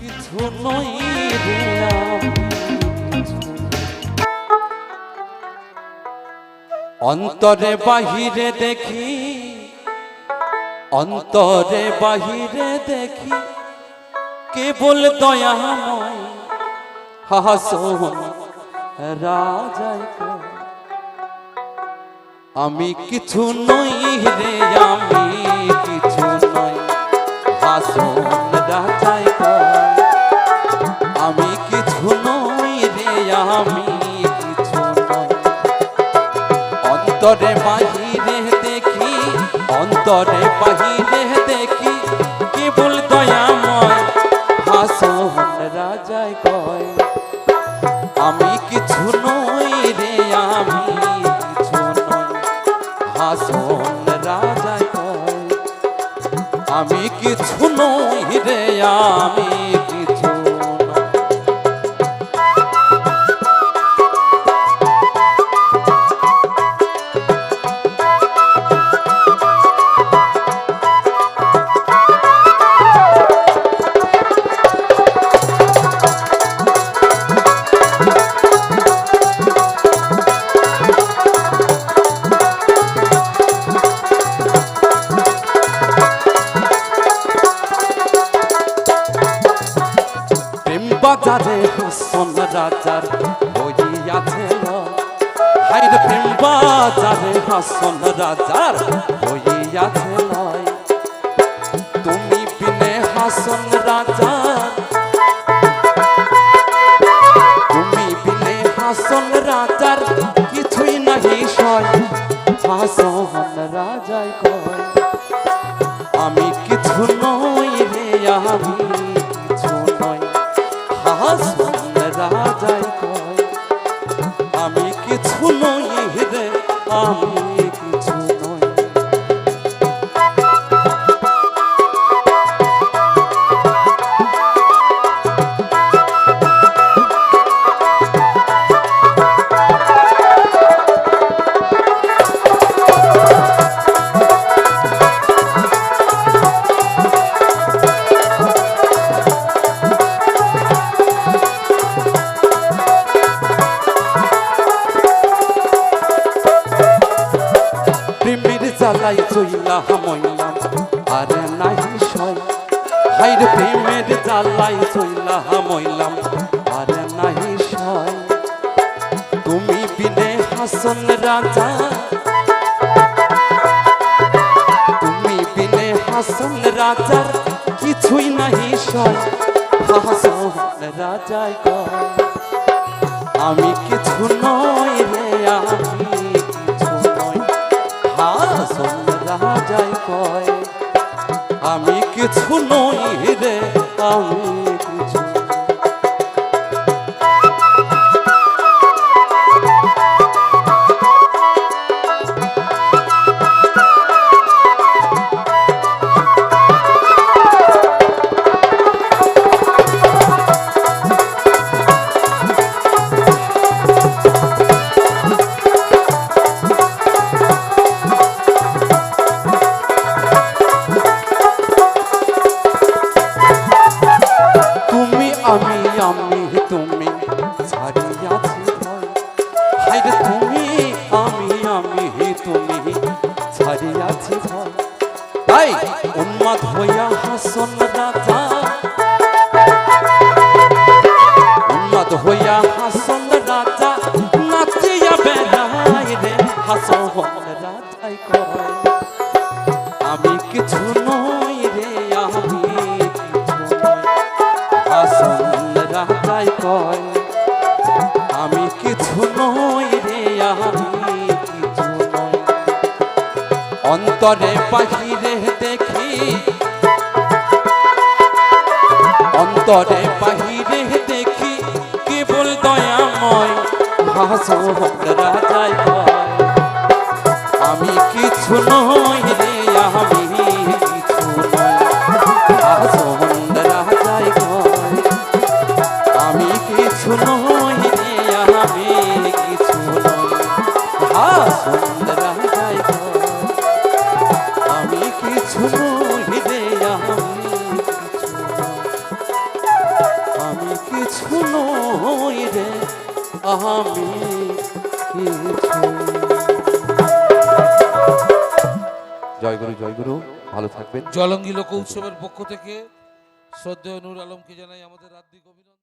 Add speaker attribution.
Speaker 1: কিছু নই অন্তরে বাহিরে দেখি, অন্তরে বাহিরে দেখি, কেবল দয়াময় হাসন কয়। আমি কিছু নই রে, আমি কিছু নই হাসন অন্তরে বাহিরে দেখি, অন্তরে বাহিরে দেখি কেবল দয়াময় হাসন রাজায় কয়, আমি কিছু নই রে, আমি কিছু নই। হাসন রাজায় কয়, আমি কিছু নই রে, আমি বাজারে হাসন রাজার হইয়াছে হাইর প্রেম বাজারে হাসন রাজার হইয়াছে তুমি বিনে হাসন রাজার। তুমি হাসন রাজার কিছুই নাহি সয়। হাসন রাজায় কয়, আমি কিছু নই রে আমি জ্বালাই চইলা মইলাম আর নাহি সয় হাইর প্রেমের জ্বালাই চইলা মইলাম আর নাহি সয় তুমি বিনে হাসন রাজা। তুমি বিনে হাসন রাজার কিছুই নাহি সয় হাসন রাজায় কয়, আমি কিছু নই রে আমি। কিছু রে আমি তুমি আমি আমি তুমি। ছাড়িয়াছি ভয়। তাই উন্মাদ হইয়া হাসন রাজা। উন্মাদ হইয়া হাসন রাজা, নাচিয়া বেড়াই রে হাসন রাজাই কয়। আমি কিছু নই রে, আমি হাসন রাজাই কয়, আমি কিছু নই অন্তরে বাহিরে দেখি। অন্তরে বাহিরে দেখি, কেবল দয়াময় হাসন রাজাই আমি কিছু নই রে, আমি কিছু নই। আসন রাজাই আমি কিছু নই আমি কিছু। জয় গুরু জয় গুরু ভালো থাকবেন।
Speaker 2: জলঙ্গি লোক উৎসবের পক্ষ থেকে শ্রদ্ধেয় নূর আলমকে জানাই আমাদের রাত্রি অভিনন্দন।